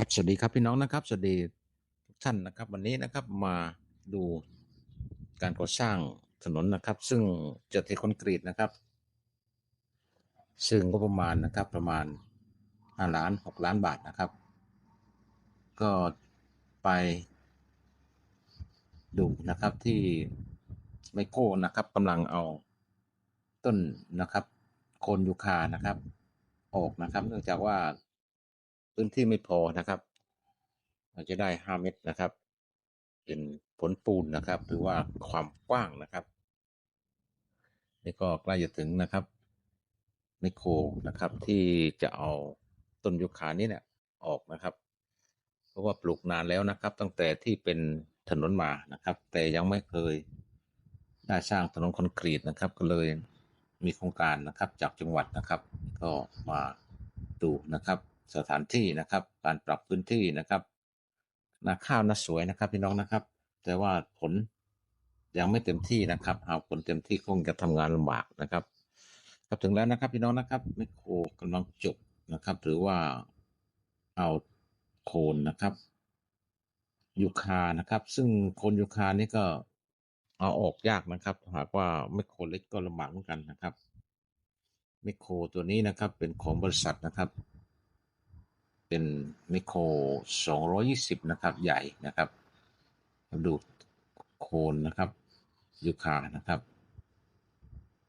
ครับสวัสดีครับพี่น้องนะครับสวัสดีทุกท่านนะครับ วันนี้นะครับมาดูการก่อสร้างถนนนะครับ ซึ่งจะเทคอนกรีตนะครับ ซึ่งก็ประมาณนะครับประมาณ5ล้าน6ล้านบาทนะครับ ก็ไปดูนะครับที่ไมโครนะครับกำลังเอาต้นนะครับโคนยูคานะครับ ออกนะครับ เนื่องจากว่า พื้นที่ไม่พอนะครับเราจะได้ห้าเมตรนะครับ เป็นผลปูนนะครับ หรือว่าความกว้างนะครับนี่ก็ใกล้จะถึงนะครับไมโครนะครับ ที่จะเอาต้นยูคานี้เนี่ยออกนะครับ เพราะว่าปลูกนานแล้วนะครับ ตั้งแต่ที่เป็นถนนมานะครับ แต่ยังไม่เคยได้สร้างถนนคอนกรีตนะครับ ก็เลยมีโครงการนะครับจากจังหวัดนะครับ ก็มาดูนะครับ สถานที่นะครับ การปรับพื้นที่นะครับนาข้าวน่าสวยนะครับ พี่น้องนะครับ แต่ว่าผลยังไม่เต็มที่นะครับหากผลเต็มที่คงจะทำงานลำบากนะครับ ครับถึงแล้วนะครับ พี่น้องนะครับไมโครกำลังจบนะครับ หรือว่าเอาโคนนะครับยูคานะครับ ซึ่งโคนยูคานี่ก็เอาออกยากนะครับ หากว่าไมโครเล็กก็ลำบากเหมือนกันนะครับไมโครตัวนี้นะครับ เป็นของบริษัทนะครับ เป็นไมโคร 220 นะครับ ใหญ่นะครับดูโคนนะครับยูคานะครับ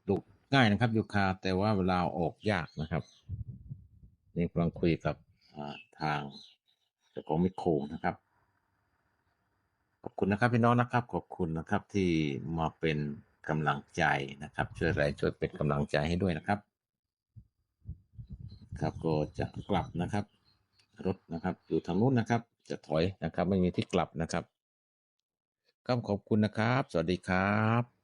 ดูง่ายนะครับยูคาแต่ว่าเวลาออกยากนะครับนี่กำลังคุยกับทางเจ้าของไมโครนะครับ ขอบคุณนะครับพี่น้องนะครับ ขอบคุณนะครับที่มาเป็นกำลังใจนะครับ ช่วยอะไรช่วยเป็นกำลังใจให้ด้วยนะครับ ครับก็จะกลับนะครับ รถนะครับ อยู่ทางนู้นนะครับ จะถอยนะครับ ไม่มีที่กลับนะครับก็ขอบคุณนะครับ สวัสดีครับ